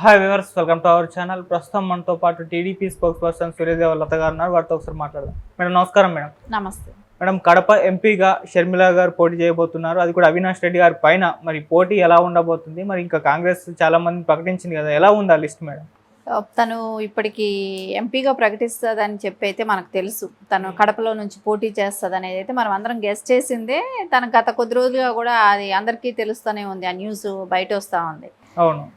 Hi viewers welcome to our channel ప్రస్తుతం మనతో పాటు TDP spokesperson Suryadeva Latha గారు ఉన్నారు. వారితో ఒకసారి మాట్లాడదాం. మేడం నమస్కారం మేడం. నమస్తే. మేడం కడప ఎంపీగా షర్మిల గారు పోటీ చేయబోతున్నారు. అది కూడా అవినాష్ రెడ్డి గారి పైన. మరి పోటీ ఎలా ఉండబోతుంది? మరి ఇంకా కాంగ్రెస్ చాలా మంది ప్రకటించింది కదా. ఎలా ఉంది లిస్ట్ మేడం? తను ఇప్పటికి ఎంపీగా ప్రకటిస్తుందని చెప్పి అయితే మనకు తెలుసు. తను కడపలో నుంచి పోటీ చేస్తుంది అనేది అయితే మనం అందరం గెస్ట్ చేసిందే. తన గత కొద్ది రోజులుగా కూడా అది అందరికీ తెలుస్తూనే ఉంది. ఆ న్యూస్ బయట వస్తూ ఉంది. అవును.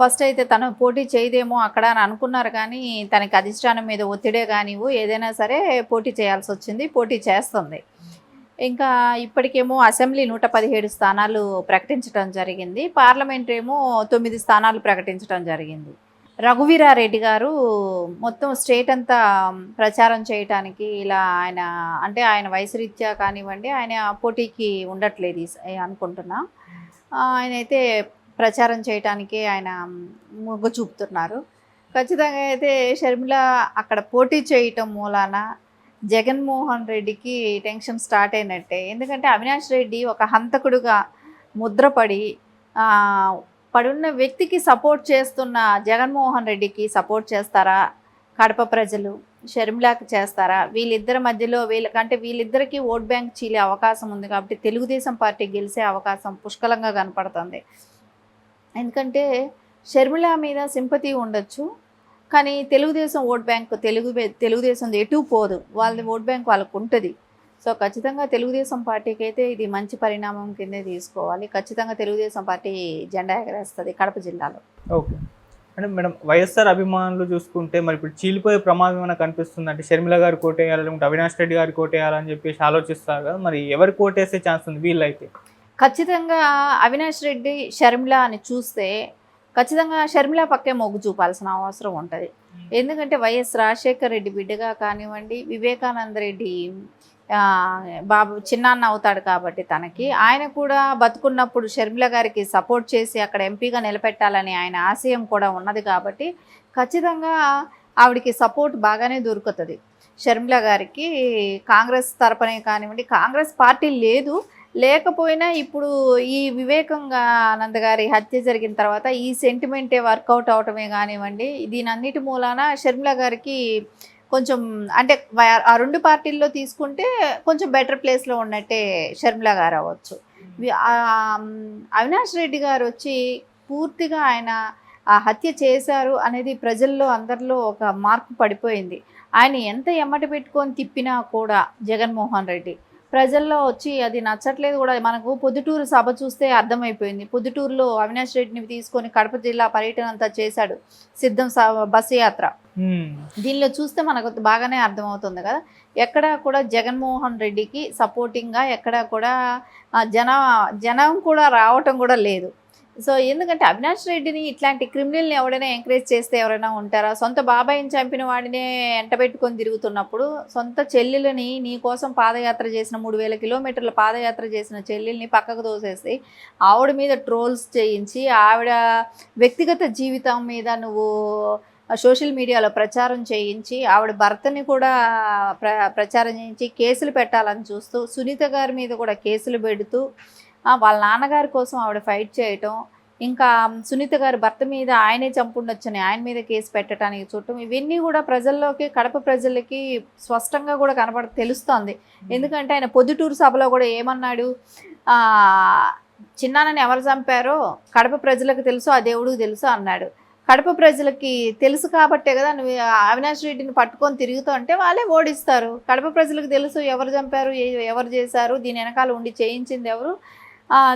ఫస్ట్ అయితే తను పోటీ చేయదేమో అక్కడ అని అనుకున్నారు కానీ తనకి అధిష్టానం మీద ఒత్తిడే కానివ్వు ఏదైనా సరే పోటీ చేయాల్సి వచ్చింది పోటీ చేస్తుంది. ఇంకా ఇప్పటికేమో అసెంబ్లీ నూట పదిహేడు స్థానాలు ప్రకటించడం జరిగింది. పార్లమెంట్ ఏమో తొమ్మిది స్థానాలు ప్రకటించడం జరిగింది. రఘువీరారెడ్డి గారు మొత్తం స్టేట్ అంతా ప్రచారం చేయటానికి ఇలా ఆయన అంటే ఆయన వయసు రీత్యా కానివ్వండి ఆయన పోటీకి ఉండట్లేదు ఈ- అనుకుంటున్నా. ఆయన అయితే ప్రచారం చేయటానికి ఆయన మొగ్గు చూపుతున్నారు. ఖచ్చితంగా అయితే షర్మిల అక్కడ పోటీ చేయటం మూలాన జగన్మోహన్ రెడ్డికి టెన్షన్ స్టార్ట్ అయినట్టే. ఎందుకంటే అవినాష్ రెడ్డి ఒక హంతకుడుగా ముద్రపడి పడున్న వ్యక్తికి సపోర్ట్ చేస్తున్న జగన్మోహన్ రెడ్డికి సపోర్ట్ చేస్తారా కడప ప్రజలు? షర్మిలాకి చేస్తారా? వీళ్ళిద్దరి మధ్యలో వీళ్ళకంటే వీళ్ళిద్దరికీ ఓట్ బ్యాంక్ చీలే అవకాశం ఉంది కాబట్టి తెలుగుదేశం పార్టీ గెలిచే అవకాశం పుష్కలంగా కనపడుతుంది. ఎందుకంటే షర్మిల మీద సింపతి ఉండొచ్చు కానీ తెలుగుదేశం ఓట్ బ్యాంక్ తెలుగు తెలుగుదేశం ఎటు పోదు. వాళ్ళది ఓట్ బ్యాంక్ వాళ్ళకు ఉంటుంది. సో ఖచ్చితంగా తెలుగుదేశం పార్టీకి అయితే ఇది మంచి పరిణామం కిందే తీసుకోవాలి. ఖచ్చితంగా తెలుగుదేశం పార్టీ జెండా ఎగరేస్తుంది కడప జిల్లాలో. ఓకే. అంటే మేడం వైఎస్ఆర్ అభిమానులు చూసుకుంటే మరి ఇప్పుడు చీలిపోయే ప్రమాదం ఏమైనా కనిపిస్తుంది? అంటే షర్మిల గారు కోటేయాలి లేకుంటే అవినాష్ రెడ్డి గారు కోటేయాలని చెప్పేసి ఆలోచిస్తారు కదా మరి ఎవరు కోటేసే ఛాన్స్ ఉంది వీళ్ళైతే? ఖచ్చితంగా అవినాష్ రెడ్డి షర్మిల అని చూస్తే ఖచ్చితంగా షర్మిల పక్కే మొగ్గు చూపాల్సిన అవసరం ఉంటుంది. ఎందుకంటే వైఎస్ రాజశేఖర్ రెడ్డి బిడ్డగా కానివ్వండి వివేకానంద రెడ్డి బాబు చిన్నాన్న అవుతాడు కాబట్టి తనకి. ఆయన కూడా బతుకున్నప్పుడు షర్మిల గారికి సపోర్ట్ చేసి అక్కడ ఎంపీగా నిలబెట్టాలని ఆయన ఆశయం కూడా ఉన్నది కాబట్టి ఖచ్చితంగా ఆవిడకి సపోర్ట్ బాగానే దొరుకుతుంది. షర్మిల గారికి కాంగ్రెస్ తరపునే కానివ్వండి కాంగ్రెస్ పార్టీ లేదు లేకపోయినా ఇప్పుడు ఈ వివేకంగా ఆనంద్ గారి హత్య జరిగిన తర్వాత ఈ సెంటిమెంటే వర్కౌట్ అవటమే కానివ్వండి దీని అన్నిటి మూలాన షర్మిల గారికి కొంచెం అంటే ఆ రెండు పార్టీల్లో తీసుకుంటే కొంచెం బెటర్ ప్లేస్లో ఉన్నట్టే షర్మిల గారు అవ్వచ్చు. అవినాష్ రెడ్డి గారు వచ్చి పూర్తిగా ఆయన ఆ హత్య చేశారు అనేది ప్రజల్లో అందరిలో ఒక మార్పు పడిపోయింది. ఆయన ఎంత ఎమ్మటి పెట్టుకొని తిప్పినా కూడా జగన్మోహన్ రెడ్డి ప్రజల్లో వచ్చి అది నచ్చట్లేదు కూడా. మనకు పొద్దుటూరు సభ చూస్తే అర్థమైపోయింది. పొద్దుటూరులో అవినాష్ రెడ్డిని తీసుకొని కడప జిల్లా పర్యటన అంతా చేశాడు సిద్ధం బస్సు యాత్ర. దీనిలో చూస్తే మనకు బాగానే అర్థమవుతుంది కదా. ఎక్కడా కూడా జగన్మోహన్ రెడ్డికి సపోర్టింగ్గా ఎక్కడా కూడా జన జనం కూడా రావటం కూడా లేదు. సో ఎందుకంటే అవినాష్ రెడ్డిని ఇట్లాంటి క్రిమినల్ని ఎవడైనా ఎంకరేజ్ చేస్తే ఎవరైనా ఉంటారా? సొంత బాబాయిని చంపిన వాడినే ఎంటబెట్టుకొని తిరుగుతున్నప్పుడు సొంత చెల్లెలని నీ కోసం పాదయాత్ర చేసిన మూడు వేల కిలోమీటర్ల పాదయాత్ర చేసిన చెల్లెల్ని పక్కకు తోసేసి ఆవిడ మీద ట్రోల్స్ చేయించి ఆవిడ వ్యక్తిగత జీవితం మీద నువ్వు సోషల్ మీడియాలో ప్రచారం చేయించి ఆవిడ భర్తని కూడా ప్ర ప్రచారం చేయించి కేసులు పెట్టాలని చూస్తూ సునీత గారి మీద కూడా కేసులు పెడుతూ వాళ్ళ నాన్నగారి కోసం ఆవిడ ఫైట్ చేయటం ఇంకా సునీత గారి భర్త మీద ఆయనే చంపుండొచ్చని ఆయన మీద కేసు పెట్టడానికి చూడటం ఇవన్నీ కూడా ప్రజల్లోకి కడప ప్రజలకి స్పష్టంగా కూడా కనపడ తెలుస్తోంది. ఎందుకంటే ఆయన పొద్దుటూరు సభలో కూడా ఏమన్నాడు? ఆ, చిన్నాన్నని ఎవరు చంపారో కడప ప్రజలకు తెలుసు ఆ దేవుడికి తెలుసు అన్నాడు. కడప ప్రజలకి తెలుసు కాబట్టే కదా నువ్వు అవినాష్ రెడ్డిని పట్టుకొని తిరుగుతూ అంటే వాళ్ళే ఓడిస్తారు. కడప ప్రజలకు తెలుసు ఎవరు చంపారు ఎవరు చేశారు దీని వెనకాల ఉండి చేయించింది ఎవరు?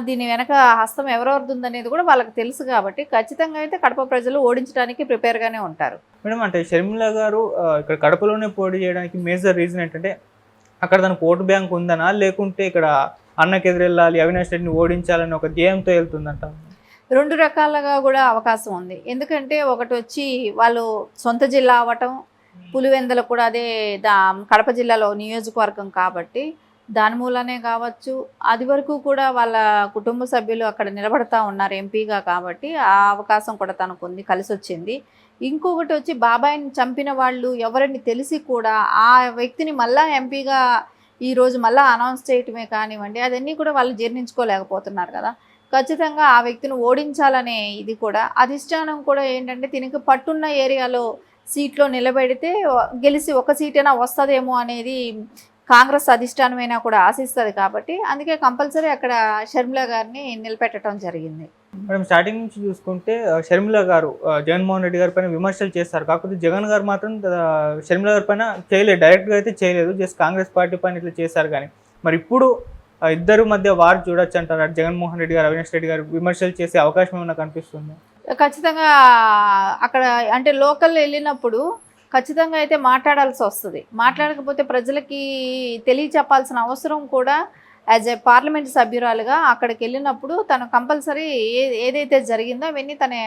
దీని వెనక హస్తం ఎవరెవరిది కూడా వాళ్ళకి తెలుసు కాబట్టి ఖచ్చితంగా అయితే కడప ప్రజలు ఓడించడానికి ప్రిపేర్గానే ఉంటారు. మేడం అంటే షర్మిల గారు ఇక్కడ కడపలోనే పోటీ చేయడానికి మేజర్ రీజన్ ఏంటంటే అక్కడ తనకు ఓటు బ్యాంక్ ఉందనా? లేకుంటే ఇక్కడ అన్నకి ఎదురెళ్ళాలి అవినాష్ రెడ్డిని ఓడించాలని ఒక ధ్యేయంతో వెళ్తుందంట. రెండు రకాలుగా కూడా అవకాశం ఉంది. ఎందుకంటే ఒకటి వచ్చి వాళ్ళు సొంత జిల్లా అవ్వటం పులివెందల కూడా అదే దా కడప జిల్లాలో నియోజకవర్గం కాబట్టి దాని మూలనే కావచ్చు. అది వరకు కూడా వాళ్ళ కుటుంబ సభ్యులు అక్కడ నిలబడతా ఉన్నారు ఎంపీగా కాబట్టి ఆ అవకాశం కూడా తనకు ఉంది కలిసి వచ్చింది ఇంకొకటి వచ్చి బాబాయిని చంపిన వాళ్ళు ఎవరిని తెలిసి కూడా ఆ వ్యక్తిని మళ్ళా ఎంపీగా ఈరోజు మళ్ళీ అనౌన్స్ చేయటమే కానివ్వండి అదన్నీ కూడా వాళ్ళు జీర్ణించుకోలేకపోతున్నారు కదా. ఖచ్చితంగా ఆ వ్యక్తిని ఓడించాలనే ఇది కూడా. అధిష్టానం కూడా ఏంటంటే దీనికి పట్టున్న ఏరియాలో సీట్లో నిలబెడితే గెలిచి ఒక సీటైనా వస్తుందేమో అనేది కాంగ్రెస్ అధిష్టానమైనా కూడా ఆశిస్తుంది కాబట్టి అందుకే కంపల్సరీ అక్కడ షర్మిల గారిని నిలబెట్టడం జరిగింది. మేడం స్టార్టింగ్ నుంచి చూసుకుంటే షర్మిల గారు జగన్మోహన్ రెడ్డి గారి పైన విమర్శలు చేస్తారు. కాకపోతే జగన్ గారు మాత్రం షర్మిల గారి పైన చేయలేదు. డైరెక్ట్గా అయితే చేయలేదు. జస్ట్ కాంగ్రెస్ పార్టీ పైన ఇట్లా చేశారు కానీ. మరి ఇప్పుడు ఇద్దరు మధ్య వారు చూడొచ్చు అంటారు? అటు జగన్మోహన్ రెడ్డి గారు అవినాష్ రెడ్డి గారు విమర్శలు చేసే అవకాశం ఏమైనా కనిపిస్తుంది? ఖచ్చితంగా అక్కడ అంటే లోకల్ వెళ్ళినప్పుడు ఖచ్చితంగా అయితే మాట్లాడాల్సి వస్తుంది. మాట్లాడకపోతే ప్రజలకి తెలియచెప్పాల్సిన అవసరం కూడా యాజ్ ఏ పార్లమెంట్ సభ్యురాలుగా అక్కడికి వెళ్ళినప్పుడు తను కంపల్సరీ ఏ ఏదైతే జరిగిందో అవన్నీ తనే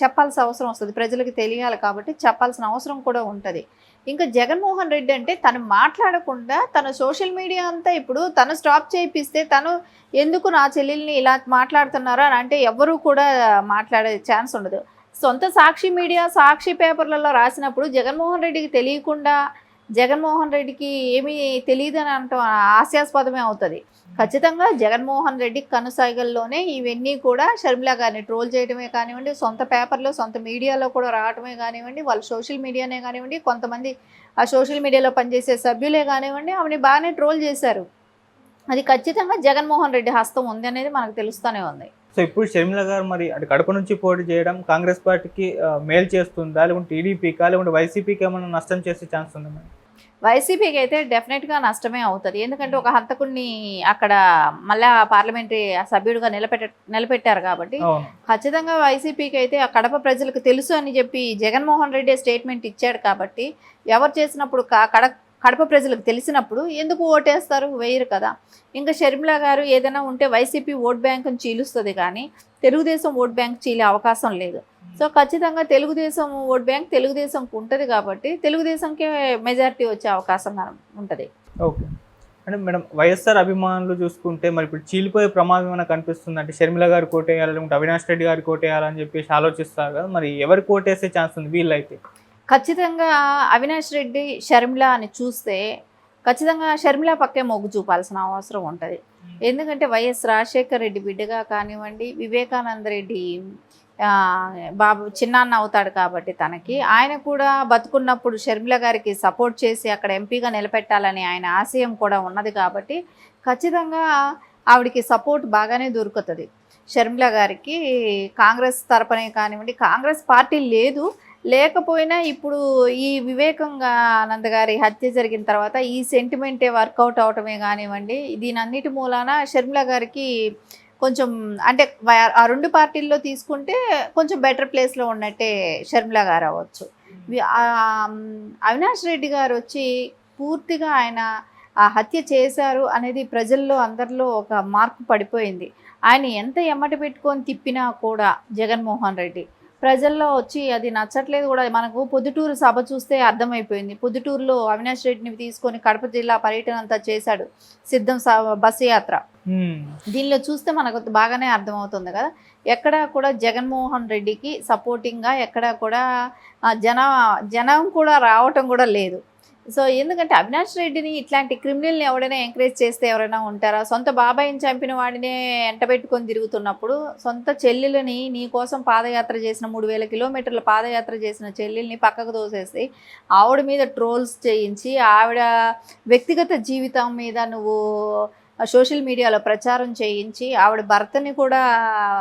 చెప్పాల్సిన అవసరం వస్తుంది. ప్రజలకు తెలియాలి కాబట్టి చెప్పాల్సిన అవసరం కూడా ఉంటుంది. ఇంకా జగన్మోహన్ రెడ్డి అంటే తను మాట్లాడకుండా తన సోషల్ మీడియా అంతా ఇప్పుడు తను స్టాప్ చేయిస్తే తను ఎందుకు నా చెల్లెల్ని ఇలా మాట్లాడుతున్నారా అని అంటే ఎవరు కూడా మాట్లాడే ఛాన్స్ ఉండదు. సొంత సాక్షి మీడియా సాక్షి పేపర్లలో రాసినప్పుడు జగన్మోహన్ రెడ్డికి తెలియకుండా జగన్మోహన్ రెడ్డికి ఏమీ తెలియదు అని అంటాం హాస్యాస్పదమే అవుతుంది. ఖచ్చితంగా జగన్మోహన్ రెడ్డి కనుసైగల్లోనే ఇవన్నీ కూడా షర్మిల గారిని ట్రోల్ చేయడమే కానివ్వండి సొంత పేపర్లో సొంత మీడియాలో కూడా రావటమే కానివ్వండి వాళ్ళ సోషల్ మీడియానే కానివ్వండి కొంతమంది ఆ సోషల్ మీడియాలో పనిచేసే సభ్యులే కానివ్వండి ఆమెని బాగానే ట్రోల్ చేశారు. అది ఖచ్చితంగా జగన్మోహన్ రెడ్డి హస్తం ఉంది అనేది మనకు తెలుస్తూనే ఉంది. సో ఇప్పుడు షర్మిల గారు మరి అటు కడప నుంచి పోటీ చేయడం కాంగ్రెస్ పార్టీకి మేలు చేస్తుందా? లేకుంటే టీడీపీకా? లేకుంటే వైసీపీకి ఏమైనా నష్టం చేసే ఛాన్స్ ఉందా మేడం వైసీపీకి అయితే డెఫినెట్గా నష్టమే అవుతుంది. ఎందుకంటే ఒక హంతకుడిని అక్కడ మళ్ళా పార్లమెంటరీ సభ్యుడిగా నిలబెట్ట నిలబెట్టారు కాబట్టి ఖచ్చితంగా వైసీపీకి అయితే ఆ కడప ప్రజలకు తెలుసు అని చెప్పి జగన్మోహన్ రెడ్డి స్టేట్మెంట్ ఇచ్చాడు కాబట్టి ఎవరు చేసినప్పుడు క- కడ కడప ప్రజలకు తెలిసినప్పుడు ఎందుకు ఓటేస్తారు? వేయరు కదా. ఇంకా షర్మిల గారు ఏదైనా ఉంటే వైసీపీ ఓట్ బ్యాంకును చీలుస్తుంది కానీ తెలుగుదేశం ఓట్ బ్యాంక్ చీలే అవకాశం లేదు. సో ఖచ్చితంగా తెలుగుదేశం ఓట్ బ్యాంక్ తెలుగుదేశంకు ఉంటుంది కాబట్టి తెలుగుదేశంకే మెజారిటీ వచ్చే అవకాశం ఉంటుంది. ఓకే. అంటే మేడం వైఎస్ఆర్ అభిమానులు చూసుకుంటే మరి ఇప్పుడు చీలిపోయే ప్రమాదం ఏమైనా కనిపిస్తుంది? అంటే షర్మిల గారు కోటేయాలి లేకుంటే అవినాష్ రెడ్డి గారు కోటేయాలని చెప్పేసి ఆలోచిస్తారు కదా. మరి ఎవరు కోటేసే ఛాన్స్ ఉంది వీళ్ళైతే? ఖచ్చితంగా అవినాష్ రెడ్డి షర్మిల అని చూస్తే ఖచ్చితంగా షర్మిల పక్కే మొగ్గు చూపాల్సిన అవసరం ఉంటుంది. ఎందుకంటే వైఎస్ రాజశేఖర్ రెడ్డి బిడ్డగా కానివ్వండి వివేకానంద రెడ్డి బాబు చిన్నాన్న అవుతాడు కాబట్టి తనకి. ఆయన కూడా బతుకున్నప్పుడు షర్మిల గారికి సపోర్ట్ చేసి అక్కడ ఎంపీగా నిలబెట్టాలని ఆయన ఆశయం కూడా ఉన్నది కాబట్టి ఖచ్చితంగా ఆవిడకి సపోర్ట్ బాగానే దొరుకుతుంది. షర్మిల గారికి కాంగ్రెస్ తరపునే కానివ్వండి కాంగ్రెస్ పార్టీ లేదు లేకపోయినా ఇప్పుడు ఈ వివేకంగా ఆనంద్ గారి హత్య జరిగిన తర్వాత ఈ సెంటిమెంటే వర్కౌట్ అవటమే కానివ్వండి దీని అన్నిటి మూలాన షర్మిల గారికి కొంచెం అంటే ఆ రెండు పార్టీల్లో తీసుకుంటే కొంచెం బెటర్ ప్లేస్లో ఉన్నట్టే షర్మిల గారు అవ్వచ్చు. అవినాష్ రెడ్డి గారు వచ్చి పూర్తిగా ఆయన ఆ హత్య చేశారు అనేది ప్రజల్లో అందరిలో ఒక మార్పు పడిపోయింది. ఆయన ఎంత ఎమ్మటి పెట్టుకొని తిప్పినా కూడా జగన్మోహన్ రెడ్డి ప్రజల్లో వచ్చి అది నచ్చట్లేదు కూడా. మనకు పొద్దుటూరు సభ చూస్తే అర్థమైపోయింది. పొద్దుటూరులో అవినాష్ రెడ్డిని తీసుకొని కడప జిల్లా పర్యటన అంతా చేశాడు సిద్ధం బస్సు యాత్ర. దీనిలో చూస్తే మనకు బాగానే అర్థమవుతుంది కదా. ఎక్కడా కూడా జగన్మోహన్ రెడ్డికి సపోర్టింగ్గా ఎక్కడా కూడా జన జనం కూడా రావటం కూడా లేదు. సో ఎందుకంటే అవినాష్ రెడ్డిని ఇట్లాంటి క్రిమినల్ని ఎవడైనా ఎంకరేజ్ చేస్తే ఎవరైనా ఉంటారా? సొంత బాబాయిని చంపిన వాడినే ఎంటబెట్టుకొని తిరుగుతున్నప్పుడు సొంత చెల్లెలని నీ కోసం పాదయాత్ర చేసిన మూడు వేల కిలోమీటర్ల పాదయాత్ర చేసిన చెల్లెల్ని పక్కకు తోసేసి ఆవిడ మీద ట్రోల్స్ చేయించి ఆవిడ వ్యక్తిగత జీవితం మీద నువ్వు సోషల్ మీడియాలో ప్రచారం చేయించి ఆవిడ భర్తని కూడా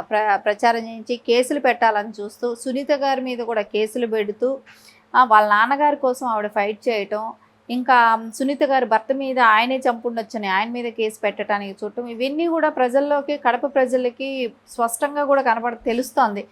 ప్ర ప్రచారం చేయించి కేసులు పెట్టాలని చూస్తూ సునీత గారి మీద కూడా కేసులు పెడుతూ వాళ్ళ నాన్నగారి కోసం ఆవిడ ఫైట్ చేయటం ఇంకా సునీత గారి భర్త మీద ఆయనే చంపుండొచ్చని ఆయన మీద కేసు పెట్టడానికి చూడటం ఇవన్నీ కూడా ప్రజల్లోకి కడప ప్రజలకి స్పష్టంగా కూడా కనపడ తెలుస్తోంది.